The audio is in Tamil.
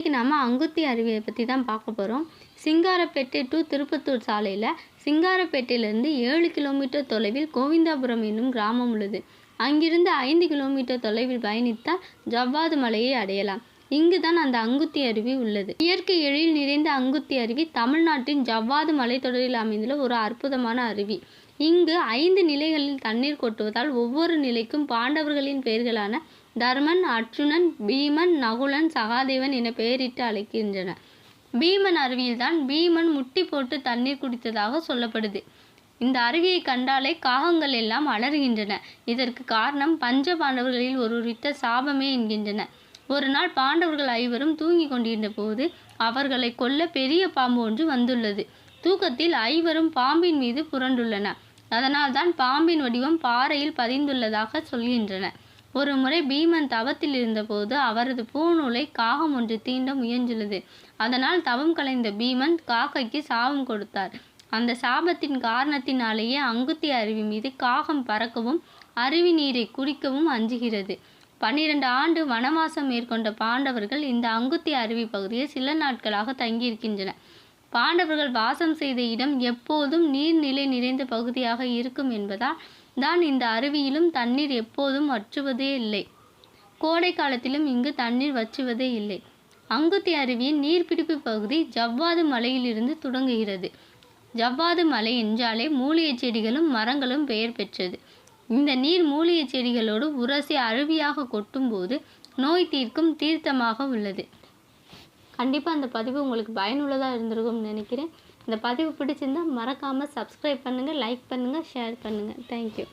இன்றைக்கி நம்ம அங்குத்தி அருவியை பற்றி தான் பார்க்க போகிறோம் சிங்காரப்பேட்டை டு திருப்பத்தூர் சாலையில் சிங்காரப்பேட்டையிலேருந்து ஏழு கிலோமீட்டர் தொலைவில் கோவிந்தாபுரம் என்னும் கிராமம் உள்ளது. அங்கிருந்து ஐந்து கிலோமீட்டர் தொலைவில் பயணித்தால் ஜவ்வாது மலையை அடையலாம். இங்கு தான் அந்த அங்குத்தி அருவி உள்ளது. இயற்கை எழில் நிறைந்த அங்குத்தி அருவி தமிழ்நாட்டின் ஜவ்வாது மலைத்தொடரில் அமைந்துள்ள ஒரு அற்புதமான அருவி. இங்கு ஐந்து நிலைகளில் தண்ணீர் கொட்டுவதால் ஒவ்வொரு நிலைக்கும் பாண்டவர்களின் பெயர்களான தர்மன் அர்ஜுனன் பீமன் நகுலன் சகாதேவன் என பெயரிட்டு அழைக்கின்றன. பீமன் அருவியில்தான் பீமன் முட்டி போட்டு தண்ணீர் குடித்ததாக சொல்லப்படுது. இந்த அருவியை கண்டாலே காகங்கள் எல்லாம் அலறுகின்றன. இதற்கு காரணம் பஞ்ச பாண்டவர்களில் ஒருவரிட்ட சாபமே என்கின்றன. ஒரு நாள் பாண்டவர்கள் ஐவரும் தூங்கிக் கொண்டிருந்த போது அவர்களை கொல்ல பெரிய பாம்பு ஒன்று வந்துள்ளது. தூக்கத்தில் ஐவரும் பாம்பின் மீது புரண்டுள்ளன. அதனால்தான் பாம்பின் வடிவம் பாறையில் பதிந்துள்ளதாக சொல்கின்றன. ஒரு முறை பீமன் தவத்தில் இருந்தபோது அவரது பூநூலை காகம் ஒன்று தீண்ட முயன்றுள்ளது. அதனால் தவம் கலைந்த பீமன் காக்கைக்கு சாபம் கொடுத்தார். அந்த சாபத்தின் காரணத்தினாலேயே அங்குத்தி அருவி மீது காகம் பறக்கவும் அருவி நீரை குடிக்கவும் அஞ்சுகிறது. பன்னிரண்டு ஆண்டு வனவாசம் மேற்கொண்ட பாண்டவர்கள் இந்த அங்குத்தி அருவி பகுதியில் சில நாட்களாக தங்கியிருக்கின்றன பாண்டவர்கள் வாசம் செய்த இடம் எப்போதும் நீர்நிலை நிறைந்த பகுதியாக இருக்கும் என்பதால் தான் இந்த அருவியிலும் தண்ணீர் எப்போதும் வற்றுவதே இல்லை. கோடை காலத்திலும் இங்கு தண்ணீர் வற்றுவதே இல்லை. அங்குத்தி அருவியின் நீர்பிடிப்பு பகுதி ஜவ்வாது மலையிலிருந்து தொடங்குகிறது. ஜவ்வாது மலை என்றாலே மூலிகை செடிகளும் மரங்களும் பெயர் பெற்றது. இந்த நீர் மூலிகை செடிகளோடு உரசி அருவியாக கொட்டும்போது நோய் தீர்க்கும் தீர்த்தமாக உள்ளது. கண்டிப்பாக அந்த பதிவு உங்களுக்கு பயனுள்ளதாக இருந்திருக்கும்னு நினைக்கிறேன். இந்த பதிவு பிடிச்சிருந்தால் மறக்காமல் சப்ஸ்கிரைப் பண்ணுங்கள் லைக் பண்ணுங்கள் ஷேர் பண்ணுங்கள் தேங்க்யூ